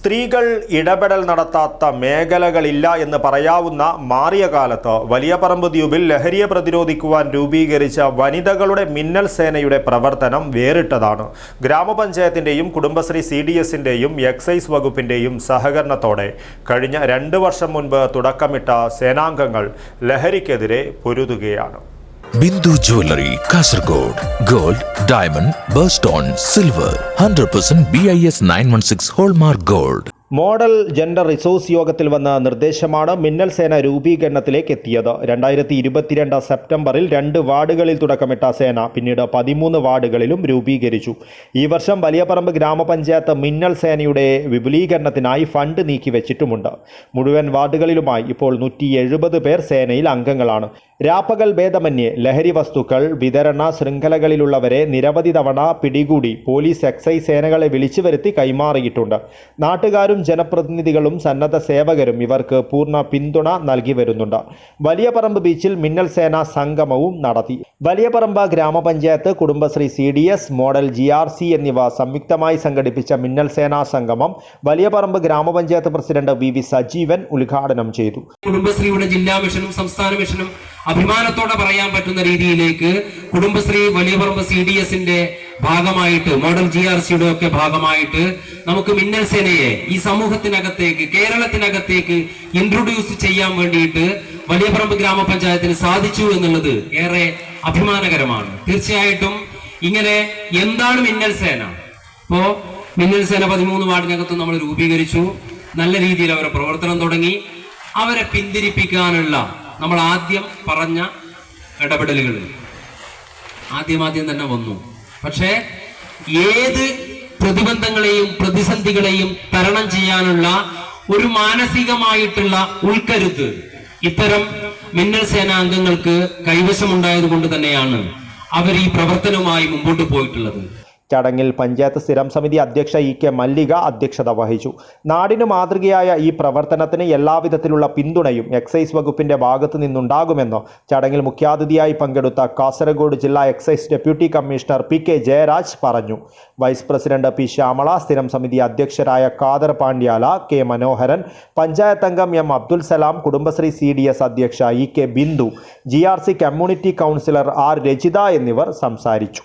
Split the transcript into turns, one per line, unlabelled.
സ്ത്രീകൾ ഇടപെടൽ നടത്താത്ത മേഖലകളില്ല എന്ന് പറയാവുന്ന മാറിയ കാലത്ത് വലിയ പറമ്പ് ദ്വീപിൽ ലഹരിയെ പ്രതിരോധിക്കുവാൻ രൂപീകരിച്ച വനിതകളുടെ മിന്നൽ സേനയുടെ പ്രവർത്തനം വേറിട്ടതാണ്. ഗ്രാമപഞ്ചായത്തിന്റെയും കുടുംബശ്രീ സി ഡി എസിന്റെയും എക്സൈസ് വകുപ്പിന്റെയും സഹകരണത്തോടെ കഴിഞ്ഞ രണ്ട് വർഷം മുൻപ് തുടക്കമിട്ട സേനാംഗങ്ങൾ ലഹരിക്കെതിരെ പൊരുതുകയാണ്.
Bindu jewellery Kasaragod. Gold diamond birthstone silver. Hundred percent B I S nine one six hallmark gold.
Model gender resource യോഗത്തിൽ വന്ന നിർദ്ദേശമാണ് മിന്നൽ സേന രൂപീകരണത്തിലേക്ക് എത്തിയത്. രണ്ടായിരത്തി ഇരുപത്തിരണ്ട് സെപ്റ്റംബറിൽ രണ്ട് വാർഡുകളിൽ തുടക്കമിട്ട സേന പിന്നീട് പതിമൂന്ന് വാർഡുകളിലും രൂപീകരിച്ചു. ഈ വർഷം വലിയപറമ്പ് ഗ്രാമപഞ്ചായത്ത് മിന്നൽ സേനയുടെ വിപുലീകരണത്തിനായി ഫണ്ട് നീക്കിവെച്ചിട്ടുമുണ്ട്. മുഴുവൻ വാർഡുകളിലുമായി ഇപ്പോൾ നൂറ്റി പേർ സേനയിൽ അംഗങ്ങളാണ്. രാപ്പകൽ ഭേദമന്യേ ലഹരി വസ്തുക്കൾ വിതരണ ശൃംഖലകളിലുള്ളവരെ നിരവധി തവണ പിടികൂടി പോലീസ് എക്സൈസ് സേനകളെ വിളിച്ചു വരുത്തി കൈമാറിയിട്ടുണ്ട്. നാട്ടുകാരും ജനപ്രതിനിധികളും സന്നദ്ധ സേവകരും ഇവർക്ക് പൂർണ പിന്തുണ നൽകി വരുന്നുണ്ട്. വലിയ പറമ്പ് ബീച്ചിൽ മിന്നൽ സേന സംഗമവും നടത്തി. വലിയ പറമ്പ് ഗ്രാമപഞ്ചായത്ത് Kudumbashree C D S model G R C എന്നിവ സംയുക്തമായി സംഘടിപ്പിച്ച മിന്നൽ സേനാ സംഗമം വലിയപറമ്പ് ഗ്രാമപഞ്ചായത്ത് പ്രസിഡന്റ് വി വി സജീവൻ ഉദ്ഘാടനം ചെയ്തു.
കുടുംബശ്രീയുടെ ജില്ലാ മിഷനും സംസ്ഥാന മിഷനും അഭിമാനത്തോടെ പറയാൻ പറ്റുന്ന രീതിയിലേക്ക് കുടുംബശ്രീ വലിയപറമ്പ് സി ഡി എസിന്റെ ഭാഗമായിട്ട് മോഡൽ ജി ആർ സിയുടെ ഒക്കെ ഭാഗമായിട്ട് നമുക്ക് മിന്നൽ സേനയെ ഈ സമൂഹത്തിനകത്തേക്ക് കേരളത്തിനകത്തേക്ക് ഇൻട്രൊഡ്യൂസ് ചെയ്യാൻ വേണ്ടിയിട്ട് വലിയപറമ്പ് ഗ്രാമപഞ്ചായത്തിന് സാധിച്ചു എന്നുള്ളത് ഏറെ അഭിമാനകരമാണ്. തീർച്ചയായിട്ടും ഇങ്ങനെ എന്താണ് മിന്നൽ സേന? ഇപ്പോ മിന്നൽ സേന പതിമൂന്ന് വാർഡിനകത്ത് നമ്മൾ രൂപീകരിച്ചു. നല്ല രീതിയിൽ അവരുടെ പ്രവർത്തനം തുടങ്ങി. അവരെ പിന്തിരിപ്പിക്കാനുള്ള നമ്മൾ ആദ്യം പറഞ്ഞ ഇടപെടലുകൾ ആദ്യം ആദ്യം തന്നെ വന്നു. പക്ഷേ ഏത് പ്രതിബന്ധങ്ങളെയും പ്രതിസന്ധികളെയും തരണം ചെയ്യാനുള്ള ഒരു മാനസികമായിട്ടുള്ള ഉൾക്കരുത്ത് ഇത്തരം മിന്നൽ സേനാംഗങ്ങൾക്ക് കൈവശമുണ്ടായത് കൊണ്ട് തന്നെയാണ് അവർ ഈ പ്രവർത്തനവുമായി മുമ്പോട്ട് പോയിട്ടുള്ളത്.
ചടങ്ങിൽ പഞ്ചായത്ത് സ്ഥിരം സമിതി അധ്യക്ഷ ഇ കെ മല്ലിക അധ്യക്ഷത വഹിച്ചു. നാടിന് മാതൃകയായ ഈ പ്രവർത്തനത്തിന് എല്ലാവിധത്തിലുള്ള പിന്തുണയും എക്സൈസ് വകുപ്പിന്റെ ഭാഗത്തു നിന്നുണ്ടാകുമെന്ന് ചടങ്ങിൽ മുഖ്യാതിഥിയായി പങ്കെടുത്ത കാസർഗോഡ് ജില്ലാ excise deputy commissioner P K Jayaraj പറഞ്ഞു. വൈസ് പ്രസിഡന്റ് പി ശ്യാമള സ്ഥിരം സമിതി അധ്യക്ഷരായ കാദർ പാണ്ഡ്യാല കെ മനോഹരൻ പഞ്ചായത്ത് അംഗം M Abdul Salam Kudumbashree C D S അധ്യക്ഷ E K Bindu G R C community councillor R Rachitha എന്നിവർ സംസാരിച്ചു.